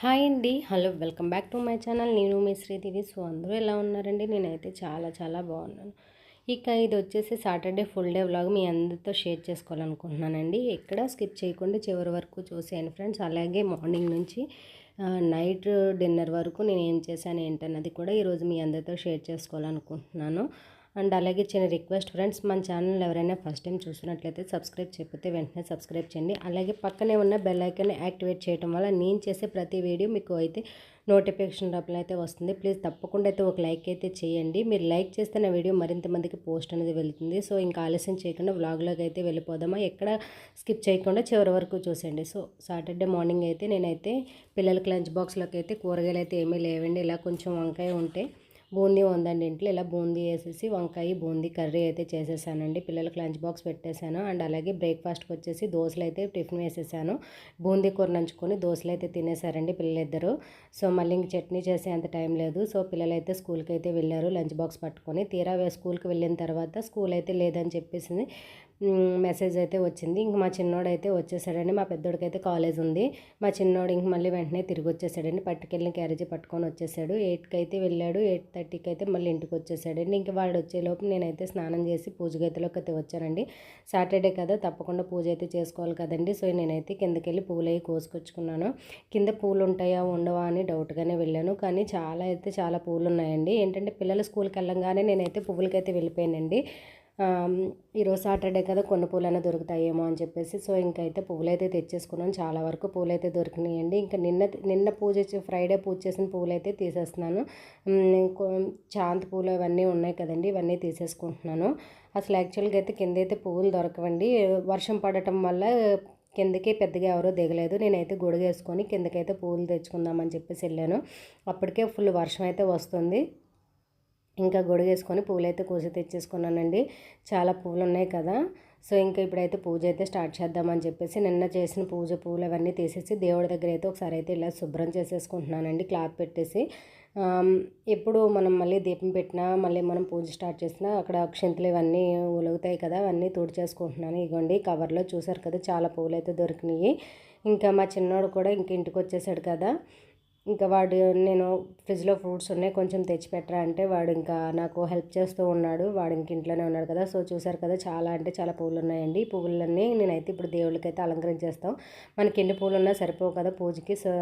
Hi అండి. Hello welcome back to my channel. నేను మీ శ్రీదేవి. సో అందరూ ఎలా ఉన్నారండి? నేనైతే చాలా చాలా బాగున్నాను. ఇక ఇది వచ్చేసి సాటర్డే ఫుల్ డే వ్లాగ్. మీ అందరితో షేర్ చేసుకోవాలనుకుంటున్నానండి. ఎక్కడ స్కిప్ చేయకుండా చివరి వరకు చూసేయండి ఫ్రెండ్స్. అలాగే మార్నింగ్ నుంచి నైట్ డిన్నర్ వరకు నేను ఏం చేశాను ఏంటన్నది కూడా ఈరోజు మీ అందరితో షేర్ చేసుకోవాలనుకుంటున్నాను. అండ్ అలాగే చిన్న రిక్వెస్ట్ ఫ్రెండ్స్ మన ఛానల్ ఎవరైనా ఫస్ట్ టైం చూసినట్లయితే సబ్స్క్రైబ్ చేయకపోతే వెంటనే సబ్స్క్రైబ్ చేయండి. అలాగే పక్కనే ఉన్న బెల్ ఐకాన్ యాక్టివేట్ చేయడం వల్ల నేను చేసే ప్రతి వీడియో మీకు అయితే నోటిఫికేషన్ రూపంలో అయితే వస్తుంది. ప్లీజ్ తప్పకుండా అయితే ఒక లైక్ అయితే చేయండి. మీరు లైక్ చేస్తే నా వీడియో మరింత మందికి పోస్ట్ అనేది వెళ్తుంది. సో ఇంకా ఆలస్యం చేయకుండా వ్లాగ్లోకి అయితే వెళ్ళిపోదామా? ఎక్కడ స్కిప్ చేయకుండా చివరి వరకు చూసేయండి. సో సాటర్డే మార్నింగ్ అయితే నేనైతే పిల్లలకి లంచ్ బాక్స్లోకి అయితే కూరగాయలు అయితే ఏమీ లేవండి. ఇలా కొంచెం వంకాయ ఉంటే బూందీ ఉందండి ఇంట్లో. ఇలా బూందీ వేసేసి వంకాయ బూందీ కర్రీ అయితే చేసేసానండి. పిల్లలకు లంచ్ బాక్స్ పెట్టేశాను. అండ్ అలాగే బ్రేక్ఫాస్ట్కి వచ్చేసి దోశలు అయితే టిఫిన్ వేసేసాను. బూందీ కూర నంచుకొని దోశలు అయితే తినేసారండి పిల్లలిద్దరూ. సో మళ్ళీ ఇంక చట్నీ చేసే అంత టైం లేదు. సో పిల్లలు అయితే స్కూల్కి అయితే వెళ్ళారు. లంచ్ బాక్స్ పట్టుకొని తీరా స్కూల్కి వెళ్ళిన తర్వాత స్కూల్ అయితే లేదని చెప్పేసింది. మెసేజ్ అయితే వచ్చింది. ఇంక మా చిన్నోడైతే వచ్చేసాడండి. మా పెద్దోడికైతే కాలేజ్ ఉంది. మా చిన్నోడు ఇంక మళ్ళీ వెంటనే తిరిగి వచ్చేసాడండి. పట్టుకెళ్ళిన క్యారేజీ పట్టుకొని వచ్చేసాడు. ఎయిట్కి అయితే వెళ్ళాడు. ఎయిట్ థర్టీకి అయితే మళ్ళీ ఇంటికి వచ్చేసాడండి. ఇంక వాడు వచ్చేలోపు నేనైతే స్నానం చేసి పూజ గదిలోకి అయితే వచ్చానండి. సాటర్డే కదా తప్పకుండా పూజ అయితే చేసుకోవాలి కదండి. సో నేనైతే కిందకి వెళ్ళి పూలు అవి కోసుకొచ్చుకున్నాను. కింద పూలు ఉంటాయా ఉండవా అని డౌట్గానే వెళ్ళాను. కానీ చాలా అయితే చాలా పూలు ఉన్నాయండి ఏంటంటే పిల్లలు స్కూల్కి వెళ్ళంగానే నేనైతే పువ్వులకైతే వెళ్ళిపోయానండి. ఈరోజు సాటర్డే కదా కొన్ని పూలైనా దొరుకుతాయేమో అని చెప్పేసి. సో ఇంకైతే పువ్వులు తెచ్చేసుకున్నాను చాలా వరకు పూలైతే దొరికినాయండి. ఇంకా నిన్న నిన్న పూజ ఫ్రైడే పూజ చేసిన పూలైతే అయితే తీసేస్తున్నాను. ఉమ్, చాంతి పూలు అవన్నీ ఉన్నాయి కదండి ఇవన్నీ తీసేసుకుంటున్నాను. అసలు యాక్చువల్గా అయితే కింద అయితే పువ్వులు దొరకవండి. వర్షం పడటం వల్ల కిందకి పెద్దగా ఎవరో దిగలేదు. నేనైతే గొడుగేసుకొని కిందకైతే పూలు తెచ్చుకుందామని చెప్పేసి వెళ్ళాను. అప్పటికే ఫుల్ వర్షం అయితే వస్తుంది. ఇంకా గొడుగేసుకొని పూలైతే అయితే కోసి తెచ్చేసుకున్నానండి. చాలా పూలు ఉన్నాయి కదా. సో ఇంకా ఇప్పుడైతే పూజ అయితే స్టార్ట్ చేద్దామని చెప్పేసి నిన్న చేసిన పూజ పూలు అవన్నీ తీసేసి దేవుడి దగ్గర అయితే ఒకసారి అయితే ఇలా శుభ్రం చేసేసుకుంటున్నానండి క్లాత్ పెట్టేసి. ఎప్పుడు మనం మళ్ళీ దీపం పెట్టినా మళ్ళీ మనం పూజ స్టార్ట్ చేసినా అక్కడ క్షంతులు ఇవన్నీ ఉలుగుతాయి కదా అవన్నీ తుడిచేసుకుంటున్నాను. ఇగోండి కవర్లో చూసారు కదా చాలా పూలు అయితే దొరికినాయి. ఇంకా మా చిన్నోడు కూడా ఇంక ఇంటికి వచ్చేసాడు కదా. ఇంకా వాడు నేను ఫ్రిడ్జ్లో ఫ్రూట్స్ ఉన్నాయి కొంచెం తెచ్చి పెట్టరా అంటే వాడు ఇంకా నాకు హెల్ప్ చేస్తూ ఉన్నాడు. వాడు ఇంక ఇంట్లోనే ఉన్నాడు కదా సో చూసారు కదా చాలా అంటే చాలా పువ్వులు ఉన్నాయండి ఈ పువ్వులన్నీ నేనైతే ఇప్పుడు దేవుళ్ళకైతే అలంకరించేస్తాం. మనకి ఎన్ని పూలు ఉన్నా సరిపోవు కదా పూజకి. సో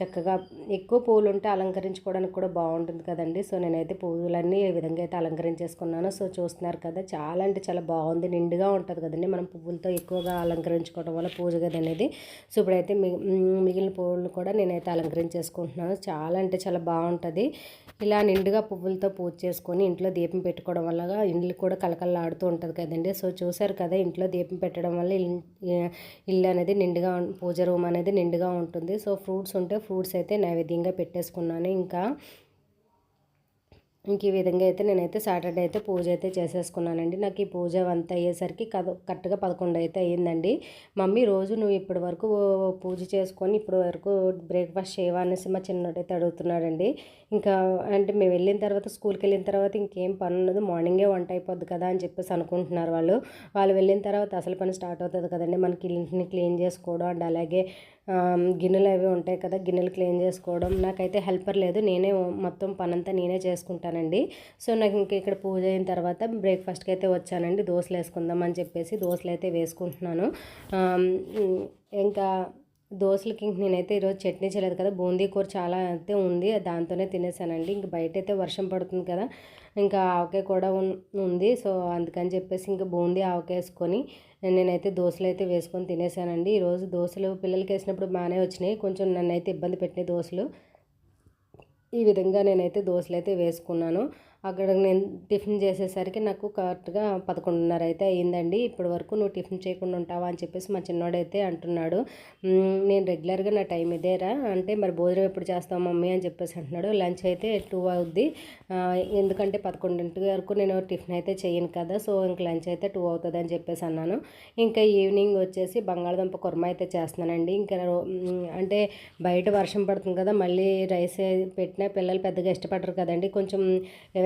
చక్కగా ఎక్కువ పూలు ఉంటే అలంకరించుకోవడానికి కూడా బాగుంటుంది కదండి. సో నేనైతే పువ్వులన్నీ ఈ విధంగా అయితే అలంకరించేసుకున్నాను. సో చూస్తున్నారు కదా చాలా అంటే చాలా బాగుంది. నిండుగా ఉంటుంది కదండి. మనం పువ్వులతో ఎక్కువగా అలంకరించుకోవడం వల్ల పూజ గది అనేది. సో ఇప్పుడైతే మిగిలిన పువ్వులు కూడా నేనైతే అలంకరించేసుకుంటున్నాను. చాలా అంటే చాలా బాగుంటుంది. ఇలా నిండుగా పువ్వులతో పూజ చేసుకొని ఇంట్లో దీపం పెట్టుకోవడం వల్ల ఇల్లు కూడా కలకలలాడుతూ ఉంటుంది కదండి. సో చూసారు కదా ఇంట్లో దీపం పెట్టడం వల్ల ఇల్లు అనేది నిండుగా పూజ రూమ్ అనేది నిండుగా ఉంటుంది. సో ఫ్రూట్స్ ఉంటే ఫ్రూట్స్ అయితే నైవేద్యంగా పెట్టేసుకున్నాను. ఇంకా ఇంక ఈ విధంగా అయితే నేనైతే సాటర్డే అయితే పూజ అయితే చేసేసుకున్నానండి. నాకు ఈ పూజ అంతా అయ్యేసరికి కద కరెక్ట్గా పదకొండు అయితే అయ్యిందండి. మమ్మీ రోజు నువ్వు ఇప్పటి వరకు పూజ చేసుకొని ఇప్పటి వరకు బ్రేక్ఫాస్ట్ చేయవా అనేసి మా చిన్నోడైతే అడుగుతున్నాడండి. ఇంకా అంటే మేము వెళ్ళిన తర్వాత స్కూల్కి వెళ్ళిన తర్వాత ఇంకేం పని ఉండదు. మార్నింగే వంట అయిపోద్ది కదా అని చెప్పేసి అనుకుంటున్నారు వాళ్ళు. వాళ్ళు వెళ్ళిన తర్వాత అసలు పని స్టార్ట్ అవుతుంది కదండి. మనకి ఇంటిని క్లీన్ చేసుకోవడం అండ్ అలాగే గిన్నెలు అవి ఉంటాయి కదా గిన్నెలు క్లీన్ చేసుకోవడం. నాకైతే హెల్పర్ లేదు నేనే మొత్తం పనంతా నేనే చేసుకుంటానండి. సో నాకు ఇంక ఇక్కడ పూజ అయిన తర్వాత బ్రేక్ఫాస్ట్కి అయితే వచ్చానండి దోశలు వేసుకుందాం అని చెప్పేసి దోశలు అయితే వేసుకుంటున్నాను. ఇంకా దోశలకి ఇంక నేనైతే ఈరోజు చట్నీ చేయలేదు కదా బూందీ కూర చాలా అయితే ఉంది దాంతోనే తినేసానండి. ఇంక బయట అయితే వర్షం పడుతుంది కదా ఇంకా ఆవకాయ కూడా ఉంది. సో అందుకని చెప్పేసి ఇంకా బూందీ ఆవకాయ వేసుకొని నేనైతే దోశలు అయితే వేసుకొని తినేసానండి. ఈరోజు దోశలు పిల్లలకి వేసినప్పుడు బాగానే వచ్చినాయి. కొంచెం నన్ను అయితే ఇబ్బంది పెట్టినాయి దోశలు. ఈ విధంగా నేనైతే దోశలు అయితే వేసుకున్నాను. అక్కడ నేను టిఫిన్ చేసేసరికి నాకు కరెక్ట్గా పదకొండున్నర అయితే అయ్యిందండి ఇప్పటి వరకు నువ్వు టిఫిన్ చేయకుండా ఉంటావా అని చెప్పేసి మా చిన్నోడైతే అంటున్నాడు. నేను రెగ్యులర్గా నా టైం ఇదేరా అంటే మరి భోజనం ఎప్పుడు చేస్తావు మమ్మీ? అని చెప్పేసి అంటున్నాడు. లంచ్ అయితే టూ అవుద్ది. ఎందుకంటే పదకొండింటి వరకు నేను టిఫిన్ అయితే చేయను కదా. సో ఇంక లంచ్ అయితే టూ అవుతుంది అని చెప్పేసి అన్నాను. ఇంకా ఈవినింగ్ వచ్చేసి బంగాళదుంప కుర్మ అయితే చేస్తున్నానండి. ఇంకా రో- అంటే బయట వర్షం పడుతుంది కదా. మళ్ళీ రైస్ పెట్టినా పిల్లలు పెద్దగా ఇష్టపడరు కదండి. కొంచెం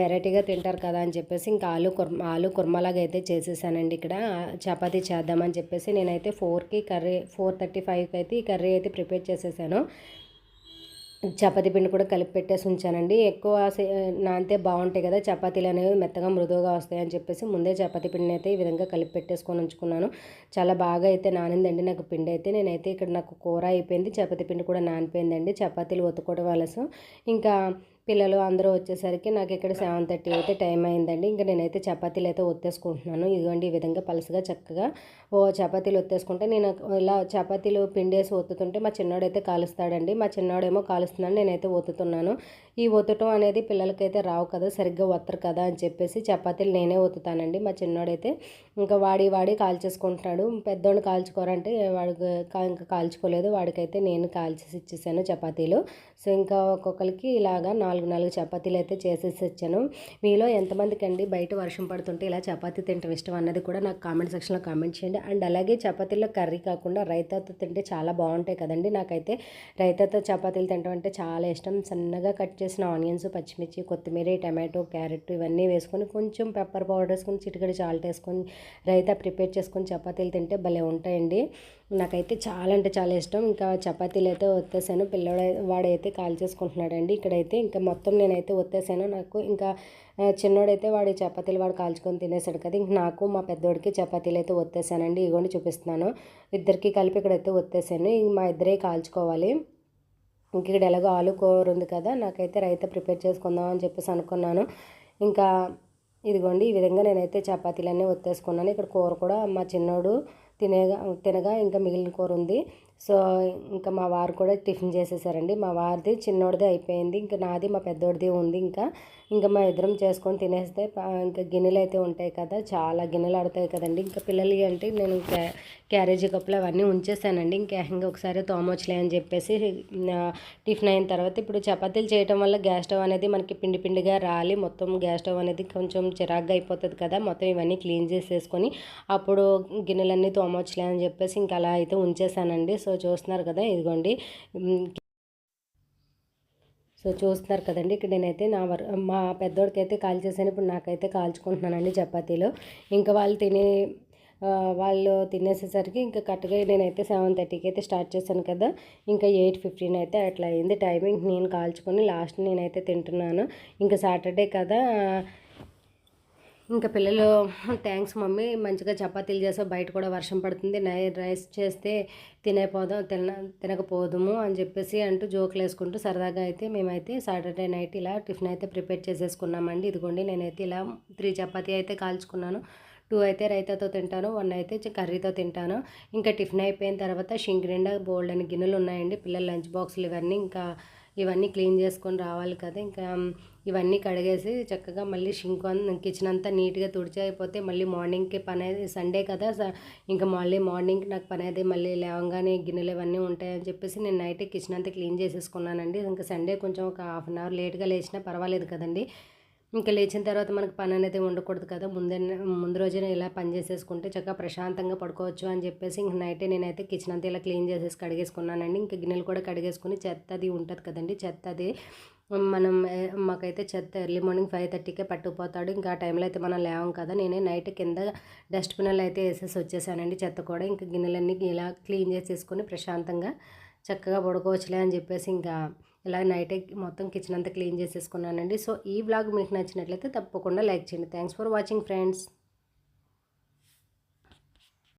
వెరైటీగా తింటారు కదా అని చెప్పేసి ఇంకా ఆలు కుర్మ ఆలు కుర్మలాగా అయితే చేసేసానండి ఇక్కడ. చపాతీ చేద్దామని చెప్పేసి నేనైతే ఫోర్కి కర్రీ ఫోర్ థర్టీ ఫైవ్కి అయితే ఈ కర్రీ అయితే ప్రిపేర్ చేసేసాను. చపాతీ పిండి కూడా కలిపి పెట్టేసి ఉంచానండి. ఎక్కువ సే- నానితే బాగుంటాయి కదా చపాతీలు అనేవి మెత్తగా మృదువుగా వస్తాయని చెప్పేసి ముందే చపాతీ పిండిని అయితే ఈ విధంగా కలిపి పెట్టేసుకొని ఉంచుకున్నాను. చాలా బాగా అయితే నానిందండి నాకు పిండి అయితే. నేనైతే ఇక్కడ నాకు కూర అయిపోయింది చపాతీ పిండి కూడా నానిపోయిందండి చపాతీలు ఒత్తుకోవడం వలసం. ఇంకా పిల్లలు అందరూ వచ్చేసరికి నాకు ఇక్కడ సెవెన్ థర్టీ అయితే టైం అయిందండి. ఇంకా నేనైతే చపాతీలు అయితే ఒత్తేసుకుంటున్నాను. ఇదిగోండి ఈ విధంగా పలుసుగా చక్కగా ఓ చపాతీలు ఒత్తేసుకుంటే నేను ఇలా చపాతీలు పిండేసి ఒత్తుతుంటే మా చిన్నోడైతే కాలుస్తాడండి. మా చిన్నోడేమో కాలుస్తున్నాను నేనైతే ఒత్తుతున్నాను. ఈ ఒత్తటం అనేది పిల్లలకైతే రావు కదా సరిగ్గా ఒత్తరు కదా అని చెప్పేసి చపాతీలు నేనే ఒత్తుతానండి. మా చిన్నోడైతే ఇంకా వాడి వాడి కాల్చేసుకుంటున్నాడు. పెద్దోడిని కాల్చుకోరంటే వాడికి ఇంకా కాల్చుకోలేదు. వాడికైతే నేను కాల్చేసి ఇచ్చేసాను చపాతీలు. సో ఇంకా ఒక్కొక్కరికి ఇలాగా నాలుగు నాలుగు నాలుగు చపాతీలు అయితే చేసేసి ఇచ్చాను మీలో ఎంతమందికి అండి బయట వర్షం పడుతుంటే ఇలా చపాతీ తింటే ఇష్టం అన్నది కూడా నాకు కామెంట్ సెక్షన్లో కామెంట్ చేయండి. అండ్ అలాగే చపాతీల్లో కర్రీ కాకుండా రైతాతో తింటే చాలా బాగుంటాయి కదండి. నాకైతే రైతాతో చపాతీలు తింటాం అంటే చాలా ఇష్టం. సన్నగా కట్ చేసిన ఆనియన్స్ పచ్చిమిర్చి కొత్తిమీర టమాటో క్యారెట్ ఇవన్నీ వేసుకొని కొంచెం పెప్పర్ పౌడర్ వేసుకొని చిటికడి సాల్ట్ వేసుకొని రైతా ప్రిపేర్ చేసుకొని చపాతీలు తింటే భలే ఉంటాయండి. నాకైతే చాలా అంటే చాలా ఇష్టం. ఇంకా చపాతీలు అయితే వచ్చేసాను పిల్లవాడు వాడైతే కాల్ చేసుకుంటున్నాడండి. ఇక్కడైతే ఇంకా మొత్తం నేనైతే వచ్చేసాను నాకు ఇంకా చిన్నోడైతే వాడి చపాతీలు వాడు కాల్చుకొని తినేసాడు కదా. ఇంక నాకు మా పెద్దోడికి చపాతీలు అయితే వచ్చేసానండి ఇగోండి చూపిస్తున్నాను. ఇద్దరికి కలిపి ఇక్కడైతే వచ్చేసాను ఇంక మా ఇద్దరే కాల్చుకోవాలి. ఇంక ఇక్కడ ఎలాగో ఆలు కూర ఉంది కదా. నాకైతే రైత ప్రిపేర్ చేసుకుందాం అని చెప్పేసి అనుకున్నాను. ఇంకా ఇదిగోండి ఈ విధంగా నేనైతే చపాతీలన్నీ ఒత్తేసుకున్నాను. ఇక్కడ కూర కూడా మా చిన్నోడు తినేగా తినగా ఇంకా మిగిలిన కూర ఉంది. సో ఇంకా మా వారు కూడా టిఫిన్ చేసేసారండి. మా వారిది చిన్నోడిది అయిపోయింది. ఇంకా నాది మా పెద్దోడిది ఉంది ఇంకా. ఇంకా మా ఇద్దరం చేసుకొని తినేస్తే ఇంకా గిన్నెలు అయితే ఉంటాయి కదా. చాలా గిన్నెలు ఆడతాయి కదండి. ఇంకా పిల్లలు అంటే నేను క్యా- క్యారేజీ కప్పులు అవన్నీ ఉంచేసానండి. ఇంకా ఇంకా ఒకసారి తోమొచ్చలే అని చెప్పేసి టిఫిన్ అయిన తర్వాత ఇప్పుడు చపాతీలు చేయటం వల్ల గ్యాస్ స్టవ్ అనేది మనకి పిండి పిండిగా రాలి. మొత్తం గ్యాస్ స్టవ్ అనేది కొంచెం చిరాగ్గా అయిపోతుంది కదా. మొత్తం ఇవన్నీ క్లీన్ చేసేసుకొని అప్పుడు గిన్నెలన్నీ తోమొచ్చలే అని చెప్పేసి ఇంకా అలా అయితే ఉంచేసానండి. సో సో చూస్తున్నారు కదా ఇదిగోండి. సో చూస్తున్నారు కదండి ఇక్కడ నేనైతే నా వర్ మా పెద్దోడికైతే కాల్ చేశాను. ఇప్పుడు నాకైతే కాల్చుకుంటున్నానండి చపాతీలు. ఇంకా వాళ్ళు తినే వాళ్ళు తినేసేసరికి ఇంకా కరెక్ట్గా నేనైతే సెవెన్ థర్టీకి అయితే స్టార్ట్ చేశాను కదా. ఇంకా ఎయిట్ ఫిఫ్టీన్ అయితే అట్లా అయింది టైమింగ్. నేను కాల్చుకొని లాస్ట్ నేనైతే తింటున్నాను. ఇంకా సాటర్డే కదా ఇంకా పిల్లలు థ్యాంక్స్ మమ్మీ మంచిగా చపాతీలు చేసావు బయట కూడా వర్షం పడుతుంది నై రైస్ చేస్తే తినేపోదాం తిన తినకపోదుము అని చెప్పేసి అంటూ జోకులు వేసుకుంటూ సరదాగా అయితే మేమైతే సాటర్డే నైట్ ఇలా టిఫిన్ అయితే ప్రిపేర్ చేసేసుకున్నామండి. ఇదిగోండి నేనైతే ఇలా త్రీ చపాతీ అయితే కాల్చుకున్నాను. టూ అయితే రైతాతో తింటాను వన్ అయితే కర్రీతో తింటాను. ఇంకా టిఫిన్ అయిపోయిన తర్వాత షింక్ నిండా బోల్డ్ అని గిన్నెలు ఉన్నాయండి పిల్లల లంచ్ బాక్సులు ఇవన్నీ ఇంకా ఇవన్నీ క్లీన్ చేసుకొని రావాలి కదా. ఇంకా ఇవన్నీ కడిగేసి చక్కగా మళ్ళీ షింక్ కిచెన్ అంతా నీట్గా తుడిచి అయిపోతే మళ్ళీ మార్నింగ్కి పని అనేది సండే కదా. స- ఇంకా మళ్ళీ మార్నింగ్ నాకు పని అయితే మళ్ళీ లేవగానే గిన్నెలు ఇవన్నీ ఉంటాయని చెప్పేసి నేను నైట్ కిచెన్ అంతా క్లీన్ చేసేసుకున్నానండి. ఇంకా సండే కొంచెం ఒక హాఫ్ అన్ అవర్ లేట్గా లేచినా పర్వాలేదు కదండి. ఇంకా లేచిన తర్వాత మనకు పని అనేది ఉండకూడదు కదా. ముందే ముందు రోజున ఇలా పని చేసేసుకుంటే చక్కగా ప్రశాంతంగా పడుకోవచ్చు అని చెప్పేసి ఇంక నైటే నేనైతే కిచెన్ అంతా ఇలా క్లీన్ చేసేసి కడిగేసుకున్నానండి. ఇంకా గిన్నెలు కూడా కడిగేసుకుని చెత్త అది ఉంటుంది కదండి. చెత్త అది మనం మాకైతే చెత్త ఎర్లీ మార్నింగ్ ఫైవ్ థర్టీకే పట్టుకుపోతాడు. ఇంకా ఆ టైంలో అయితే మనం లేవం కదా. నేనే నైట్ కింద డస్ట్బిన్లో అయితే వేసేసి వచ్చేసానండి చెత్త కూడా. ఇంకా గిన్నెలన్నీ ఇలా క్లీన్ చేసేసుకొని ప్రశాంతంగా చక్కగా పడుకోవచ్చులే అని చెప్పేసి ఇంకా ఇలా నైటే మొత్తం కిచెన్ అంతా క్లీన్ చేసేసుకున్నానండి. సో ఈ బ్లాగ్ మీకు నచ్చినట్లయితే తప్పకుండా లైక్ చేయండి. Thanks for watching friends